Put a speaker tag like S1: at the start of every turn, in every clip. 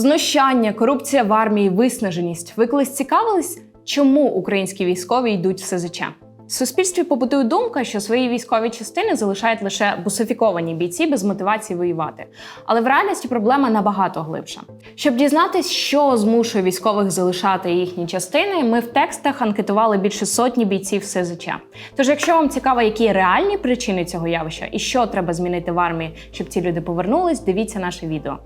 S1: Знущання, корупція в армії, виснаженість. Ви колись цікавились, чому українські військові йдуть в СЗЧ? В суспільстві побутує думка, що свої військові частини залишають лише бусифіковані бійці без мотивації воювати. Але в реальності проблема набагато глибша. Щоб дізнатись, що змушує військових залишати їхні частини, ми в текстах анкетували більше сотні бійців СЗЧ. Тож, якщо вам цікаво, які реальні причини цього явища і що треба змінити в армії, щоб ці люди повернулись, дивіться наше відео.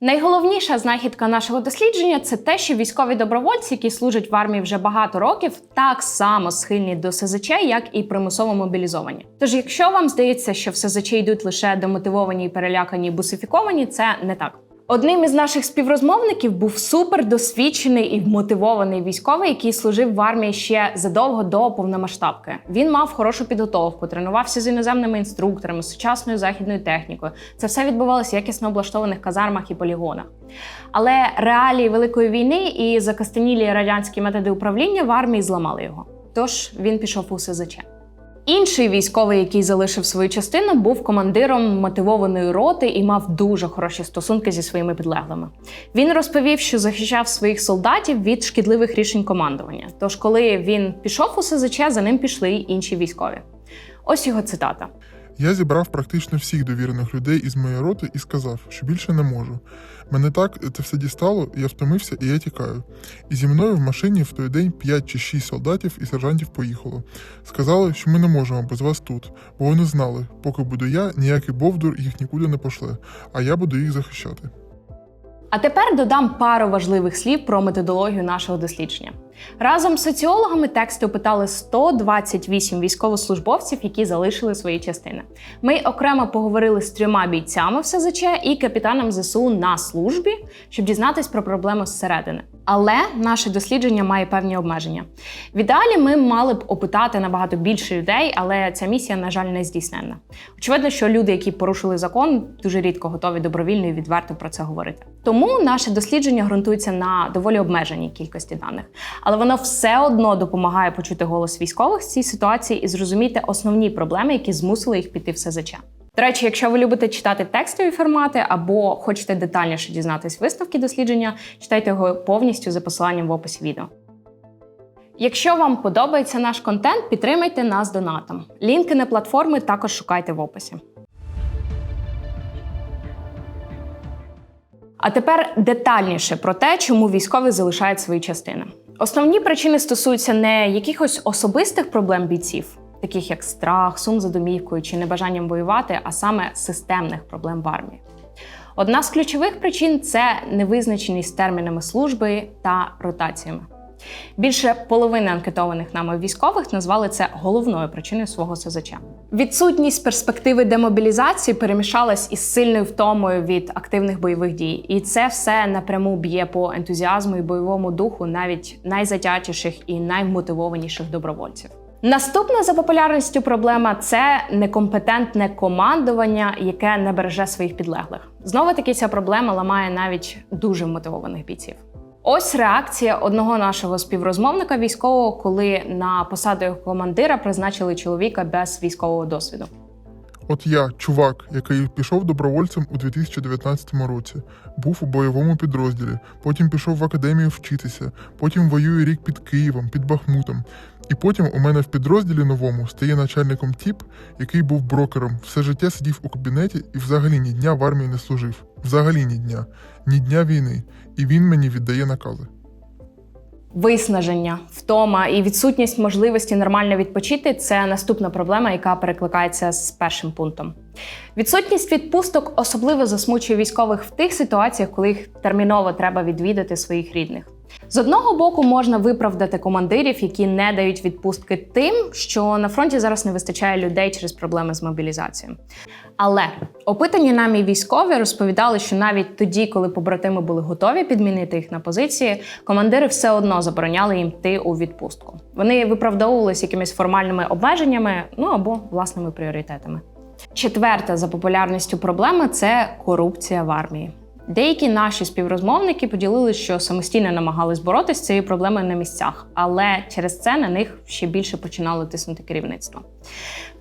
S1: Найголовніша знахідка нашого дослідження це те, що військові добровольці, які служать в армії вже багато років, так само схильні до СЗЧ, як і примусово мобілізовані. Тож, якщо вам здається, що в СЗЧ йдуть лише демотивовані, перелякані, бусифіковані, це не так. Одним із наших співрозмовників був супердосвідчений і вмотивований військовий, який служив в армії ще задовго до повномасштабки. Він мав хорошу підготовку, тренувався з іноземними інструкторами, сучасною західною технікою. Це все відбувалося в якісно облаштованих казармах і полігонах. Але реалії великої війни і закостенілі радянські методи управління в армії зламали його. Тож він пішов у СЗЧ. Інший військовий, який залишив свою частину, був командиром мотивованої роти і мав дуже хороші стосунки зі своїми підлеглими. Він розповів, що захищав своїх солдатів від шкідливих рішень командування. Тож, коли він пішов у СЗЧ, за ним пішли й інші військові. Ось його цитата.
S2: Я зібрав практично всіх довірених людей із моєї роти і сказав, що більше не можу. Мене так це все дістало, я втомився і я тікаю. І зі мною в машині в той день 5 чи 6 солдатів і сержантів поїхало. Сказали, що ми не можемо без вас тут, бо вони знали, поки буду я, ніякий бовдур їх нікуди не пошле, а я буду їх захищати.
S1: А тепер додам пару важливих слів про методологію нашого дослідження. Разом з соціологами тексти опитали 128 військовослужбовців, які залишили свої частини. Ми окремо поговорили з трьома бійцями в СЗЧ і капітаном ЗСУ на службі, щоб дізнатись про проблему зсередини. Але наше дослідження має певні обмеження. В ідеалі ми мали б опитати набагато більше людей, але ця місія, на жаль, не здійсненна. Очевидно, що люди, які порушили закон, дуже рідко готові добровільно і відверто про це говорити. Тому наше дослідження ґрунтується на доволі обмеженій кількості даних, але воно все одно допомагає почути голос військових з цій ситуації і зрозуміти основні проблеми, які змусили їх піти в СЗЧ. До речі, якщо ви любите читати текстові формати або хочете детальніше дізнатись висновки дослідження, читайте його повністю за посиланням в описі відео. Якщо вам подобається наш контент, підтримайте нас донатом. Лінки на платформи також шукайте в описі. А тепер детальніше про те, чому військові залишають свої частини. Основні причини стосуються не якихось особистих проблем бійців, таких як страх, сум за домівкою чи небажанням воювати, а саме системних проблем в армії. Одна з ключових причин це невизначеність термінами служби та ротаціями. Більше половини анкетованих нами військових назвали це головною причиною свого СЗЧ. Відсутність перспективи демобілізації перемішалась із сильною втомою від активних бойових дій, і це все напряму б'є по ентузіазму і бойовому духу навіть найзатятіших і наймотивованіших добровольців. Наступна за популярністю проблема це некомпетентне командування, яке не береже своїх підлеглих. Знову таки ця проблема ламає навіть дуже мотивованих бійців. Ось реакція одного нашого співрозмовника військового, коли на посаду його командира призначили чоловіка без військового досвіду.
S2: От я, чувак, який пішов добровольцем у 2019 році, був у бойовому підрозділі, потім пішов в академію вчитися, потім воює рік під Києвом, під Бахмутом. І потім у мене в підрозділі новому стає начальником тіп, який був брокером, все життя сидів у кабінеті і взагалі ні дня в армії не служив. Взагалі ні дня, ні дня війни. І він мені віддає накази.
S1: Виснаження, втома і відсутність можливості нормально відпочити це наступна проблема, яка перекликається з першим пунктом. Відсутність відпусток особливо засмучує військових в тих ситуаціях, коли їх терміново треба відвідати своїх рідних. З одного боку можна виправдати командирів, які не дають відпустки тим, що на фронті зараз не вистачає людей через проблеми з мобілізацією. Але опитані нами військові розповідали, що навіть тоді, коли побратими були готові підмінити їх на позиції, командири все одно забороняли їм йти у відпустку. Вони виправдовувалися якимись формальними обмеженнями, ну або власними пріоритетами. Четверта за популярністю проблема це корупція в армії. Деякі наші співрозмовники поділили, що самостійно намагались боротися з цією проблемою на місцях, але через це на них ще більше починало тиснути керівництво.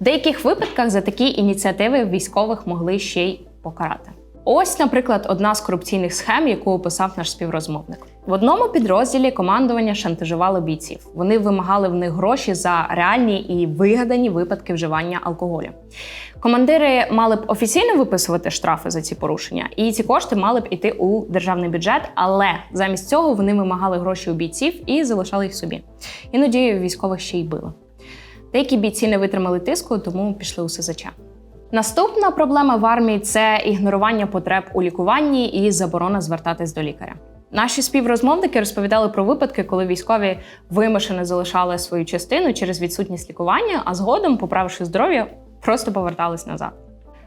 S1: В деяких випадках за такі ініціативи військових могли ще й покарати. Ось, наприклад, одна з корупційних схем, яку описав наш співрозмовник. В одному підрозділі командування шантажувало бійців. Вони вимагали в них гроші за реальні і вигадані випадки вживання алкоголю. Командири мали б офіційно виписувати штрафи за ці порушення, і ці кошти мали б іти у державний бюджет, але замість цього вони вимагали гроші у бійців і залишали їх собі. Іноді військових ще й били. Деякі бійці не витримали тиску, тому пішли у СЗЧ. Наступна проблема в армії це ігнорування потреб у лікуванні і заборона звертатись до лікаря. Наші співрозмовники розповідали про випадки, коли військові вимушено залишали свою частину через відсутність лікування, а згодом, поправивши здоров'я, просто повертались назад.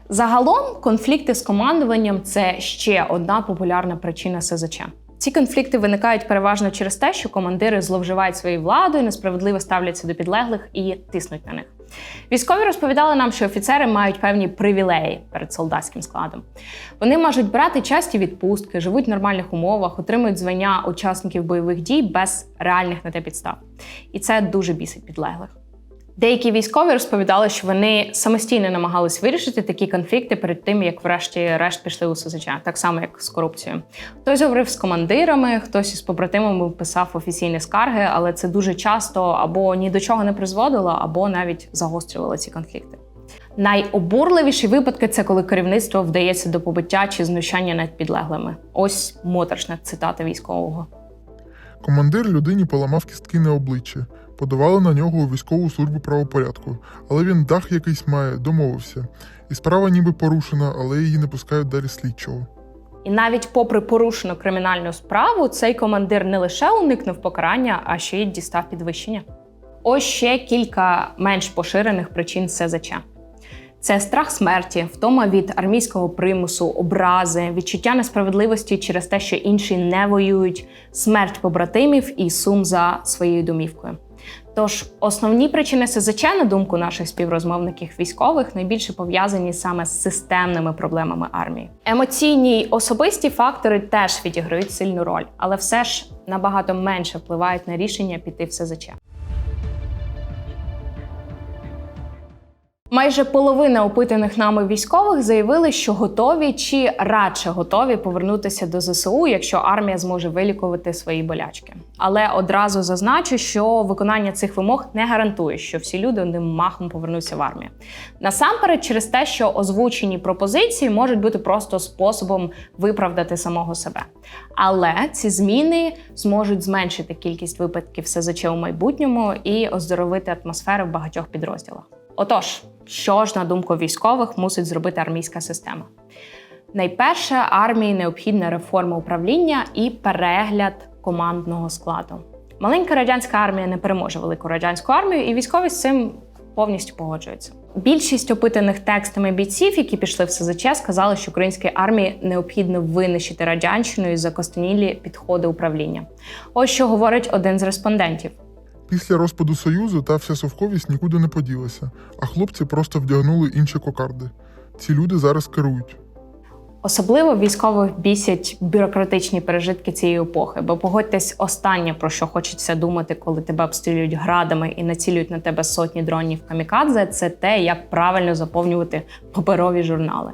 S1: Загалом, конфлікти з командуванням це ще одна популярна причина СЗЧ. Ці конфлікти виникають переважно через те, що командири зловживають своєю владою, несправедливо ставляться до підлеглих і тиснуть на них. Військові розповідали нам, що офіцери мають певні привілеї перед солдатським складом. Вони можуть брати часті відпустки, живуть в нормальних умовах, отримують звання учасників бойових дій без реальних на те підстав. І це дуже бісить підлеглих. Деякі військові розповідали, що вони самостійно намагались вирішити такі конфлікти перед тим, як врешті-решт пішли у СЗЧ, так само як з корупцією. Хтось говорив з командирами, хтось із побратимами писав офіційні скарги, але це дуже часто або ні до чого не призводило, або навіть загострювало ці конфлікти. Найобурливіші випадки це коли керівництво вдається до побиття чи знущання над підлеглими. Ось моторшна цитата військового.
S2: Командир людині поламав кістки на обличчя, подавали на нього у військову службу правопорядку, але він дах якийсь має, домовився. І справа ніби порушена, але її не пускають далі слідчого.
S1: І навіть попри порушену кримінальну справу, цей командир не лише уникнув покарання, а ще й дістав підвищення. Ось ще кілька менш поширених причин СЗЧ. Це страх смерті, втома від армійського примусу, образи, відчуття несправедливості через те, що інші не воюють, смерть побратимів і сум за своєю домівкою. Тож основні причини СЗЧ, на думку наших співрозмовників військових, найбільше пов'язані саме з системними проблемами армії. Емоційні й особисті фактори теж відіграють сильну роль, але все ж набагато менше впливають на рішення піти в СЗЧ. Майже половина опитаних нами військових заявили, що готові чи радше готові повернутися до ЗСУ, якщо армія зможе вилікувати свої болячки. Але одразу зазначу, що виконання цих вимог не гарантує, що всі люди одним махом повернуться в армію. Насамперед, через те, що озвучені пропозиції можуть бути просто способом виправдати самого себе. Але ці зміни зможуть зменшити кількість випадків СЗЧ у майбутньому і оздоровити атмосферу в багатьох підрозділах. Отож, що ж на думку військових мусить зробити армійська система? Найперше, армії необхідна реформа управління і перегляд командного складу. Маленька радянська армія не переможе велику радянську армію, і військові з цим повністю погоджуються. Більшість опитаних текстами бійців, які пішли в СЗЧ, сказали, що українській армії необхідно винищити радянщину і закостенілі підходи управління. Ось що говорить один з респондентів.
S2: Після розпаду Союзу та вся совковість нікуди не поділася, а хлопці просто вдягнули інші кокарди. Ці люди зараз керують.
S1: Особливо військових бісять бюрократичні пережитки цієї епохи, бо погодьтесь, останнє про що хочеться думати, коли тебе обстрілюють градами і націлюють на тебе сотні дронів камікадзе, це те, як правильно заповнювати паперові журнали.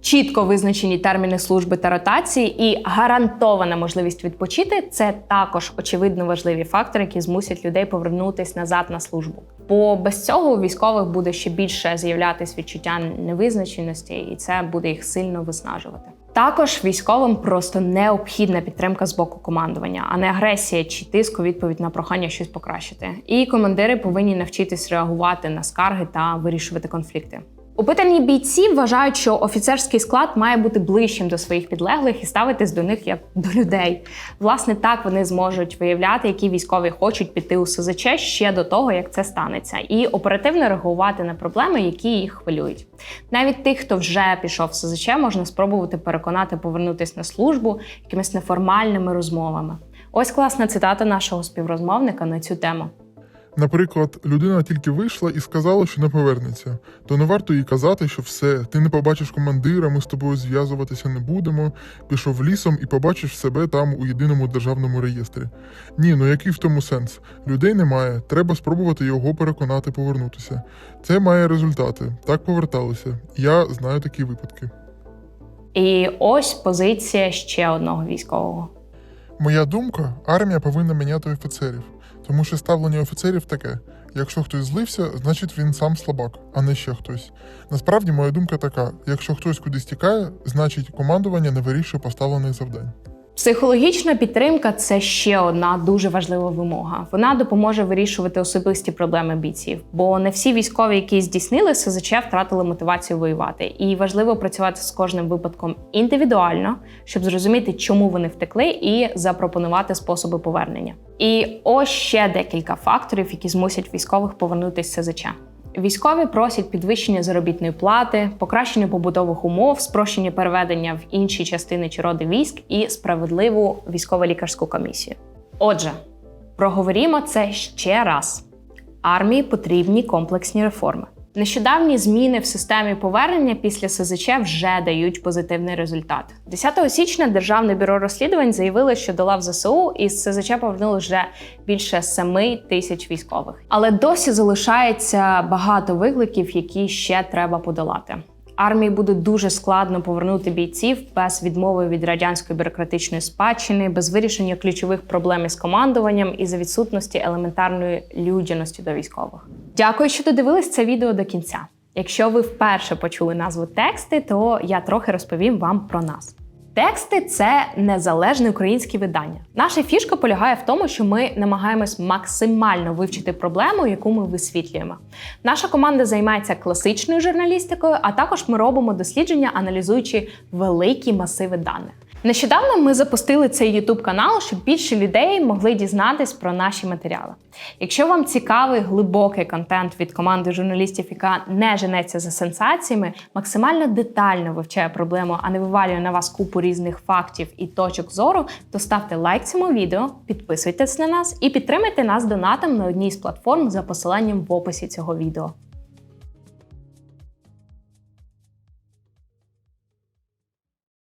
S1: Чітко визначені терміни служби та ротації і гарантована можливість відпочити це також очевидно важливі фактори, які змусять людей повернутися назад на службу. Бо без цього у військових буде ще більше з'являтись відчуття невизначеності, і це буде їх сильно виснажувати. Також військовим просто необхідна підтримка з боку командування, а не агресія чи тиск у відповідь на прохання щось покращити. І командири повинні навчитись реагувати на скарги та вирішувати конфлікти. Опитані бійці вважають, що офіцерський склад має бути ближчим до своїх підлеглих і ставитись до них як до людей. Власне, так вони зможуть виявляти, які військові хочуть піти у СЗЧ ще до того, як це станеться, і оперативно реагувати на проблеми, які їх хвилюють. Навіть тих, хто вже пішов в СЗЧ, можна спробувати переконати повернутися на службу якимись неформальними розмовами. Ось класна цитата нашого співрозмовника на цю тему.
S2: Наприклад, людина тільки вийшла і сказала, що не повернеться, то не варто їй казати, що все, ти не побачиш командира, ми з тобою зв'язуватися не будемо. Пішов лісом і побачиш себе там у єдиному державному реєстрі. Ні, ну який в тому сенс? Людей немає, треба спробувати його переконати повернутися. Це має результати. Так поверталися. Я знаю такі випадки.
S1: І ось позиція ще одного військового.
S2: Моя думка, армія повинна міняти офіцерів, тому що ставлення офіцерів таке: якщо хтось злився, значить він сам слабак, а не ще хтось. Насправді, моя думка така: якщо хтось кудись тікає, значить командування не вирішує поставлених завдань.
S1: Психологічна підтримка це ще одна дуже важлива вимога. Вона допоможе вирішувати особисті проблеми бійців, бо не всі військові, які здійснили СЗЧ, втратили мотивацію воювати. І важливо працювати з кожним випадком індивідуально, щоб зрозуміти, чому вони втекли, і запропонувати способи повернення. І ось ще декілька факторів, які змусять військових повернутися СЗЧ. Військові просять підвищення заробітної плати, покращення побутових умов, спрощення переведення в інші частини чи роди військ і справедливу військово-лікарську комісію. Отже, проговорімо це ще раз: армії потрібні комплексні реформи. Нещодавні зміни в системі повернення після СЗЧ вже дають позитивний результат. 10 січня Державне бюро розслідувань заявило, що до лав ЗСУ із СЗЧ повернули вже більше 7 тисяч військових. Але досі залишається багато викликів, які ще треба подолати. Армії буде дуже складно повернути бійців без відмови від радянської бюрократичної спадщини, без вирішення ключових проблем із командуванням і за відсутності елементарної людяності до військових. Дякую, що додивились це відео до кінця. Якщо ви вперше почули назву тексти, то я трохи розповім вам про нас. Тексти це незалежне українське видання. Наша фішка полягає в тому, що ми намагаємось максимально вивчити проблему, яку ми висвітлюємо. Наша команда займається класичною журналістикою, а також ми робимо дослідження, аналізуючи великі масиви даних. Нещодавно ми запустили цей YouTube канал, щоб більше людей могли дізнатись про наші матеріали. Якщо вам цікавий глибокий контент від команди журналістів, яка не женеться за сенсаціями, максимально детально вивчає проблему, а не вивалює на вас купу різних фактів і точок зору, то ставте лайк цьому відео, підписуйтесь на нас і підтримайте нас донатом на одній з платформ за посиланням в описі цього відео.